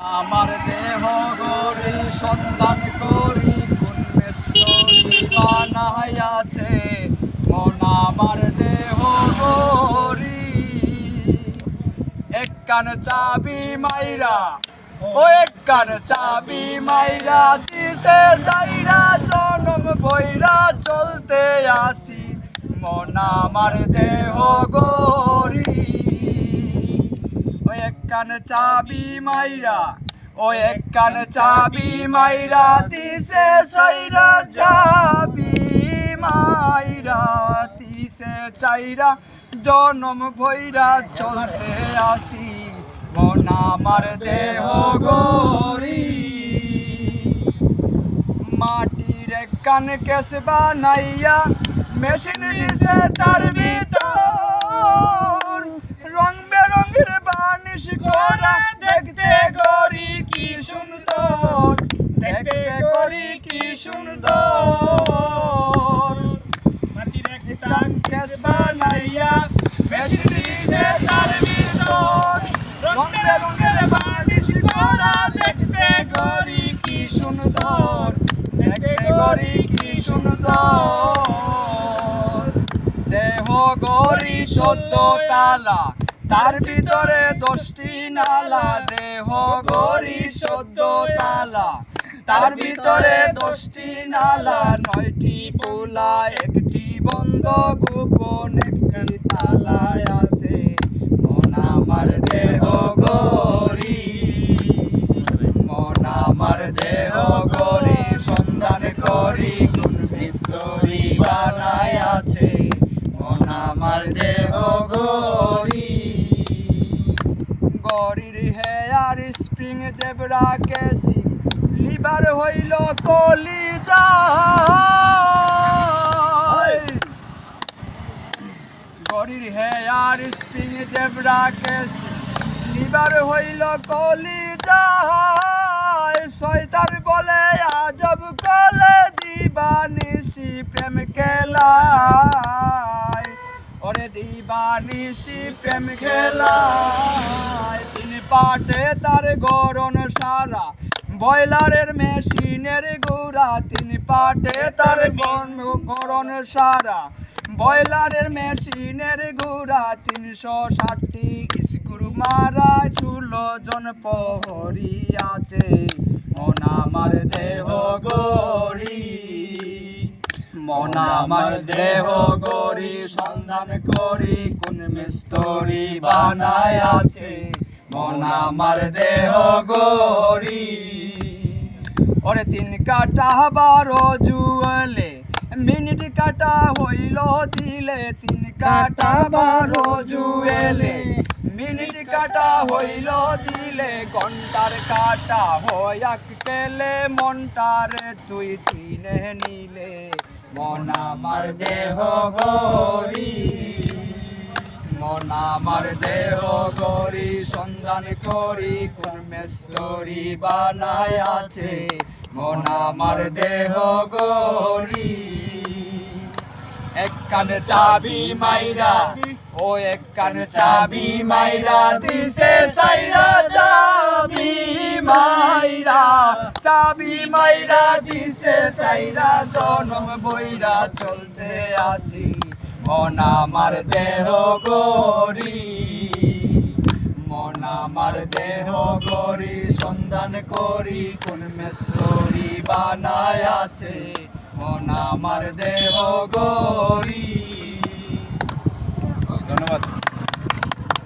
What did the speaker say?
আমার দেহ গরি সন্ধান করি, কোন আছে? মন আমার দেহ গরি এক কান চাবি মাইরা, ও এক কান চাবি মাইরা, দিছে যাইরা জনম বইরা চলতে আসি। মন আমার দেহ গরি ও এক কান চাবি মাইরা, ও এক কান চাবি মাইরা, দিছে সাইরা চাবি মাইরা, দিছে চাইরা জনম ভৈরা চলতে আসি। মন আমার দেহ গরি মাটির কান কেস বানাইয়া, মেশিন দিছে তার ভিতর রং বেরঙের বানিশ করা দেখতে গরি কি সুন্দর দেখতে গরি কি সুন্দর। মাটির এক টান কেস বানাইয়া মেশিন দিছে তার ভিতর। রং বেরঙের বানিশ করা দেখতে গরি কি সুন্দর। দেখতে গরি কি সুন্দর। দেহ গরি সদ্য তালা তার ভিতরে দশটি নালা। দেহ গরি সদ্য তালা তার ভিতরে দশটি নালা, নয়টি পোলা, একটি বন্ধ, গোপন একটি তালায় আছে। মন আমার দেহ গরি মন আমার দেহ গরি সন্ধান করি কোন বিস্তরি বানায় আছে। মন আমার দেহ গরি গরির হেয়ার স্প্রিং জেবরা কেসি লিভার হইল কলিজা। গরির হেয়ার স্প্রিং জেবরা কেসি লিভার হইল কলিজা। শয়তার বলে আজব কলে দিবানিসি প্রেম খেলায়। ওরে দিবানিসি প্রেম খেলায়। তিনি পাটে তার গরণ সারা বয়লারের মেশিনের গোড়া তিনি পাটে তার গরণ সারা। বয়লারের মেশিনের গোড়া তিনশো ষাটটি স্ক্রু মারা ষোলো জন আছে। মন আমার দেহ গরি মন আমার দেহ গরি সন্ধান করি, কোন মিস্তরি বানায় আছে। মন আমার দেহ গরি ওরে তিন কাটা বারো জুয়েলে, মিনিট কাটা হইল দিলে তিন কাটা বারো জুয়েলে, মিনিট কাটা হইল দিলে ঘণ্টার কাটা হয়াক কেলে মনটারে তুই চিনে নিলে। মন আমার দেহ গরি মন আমার দেহ গরি সন্ধান করি, কোন মেস্তরি বানায় আছে। মন আমার দেহ গরি এক কানে চাবি মাইরা, ও এক কানে চাবি মাইরা, দিছে সাইরা চাবি মাইরা। চাবি মাইরা, দিছে সাইরা, জনম বইরা চলতে আসি। মন আমার দেহ গরি মন আমার দেহ গরি সন্ধান করি, কোন মেস্তরি বানায় আছে। মন আমার দেহ গরি ধন্যবাদ।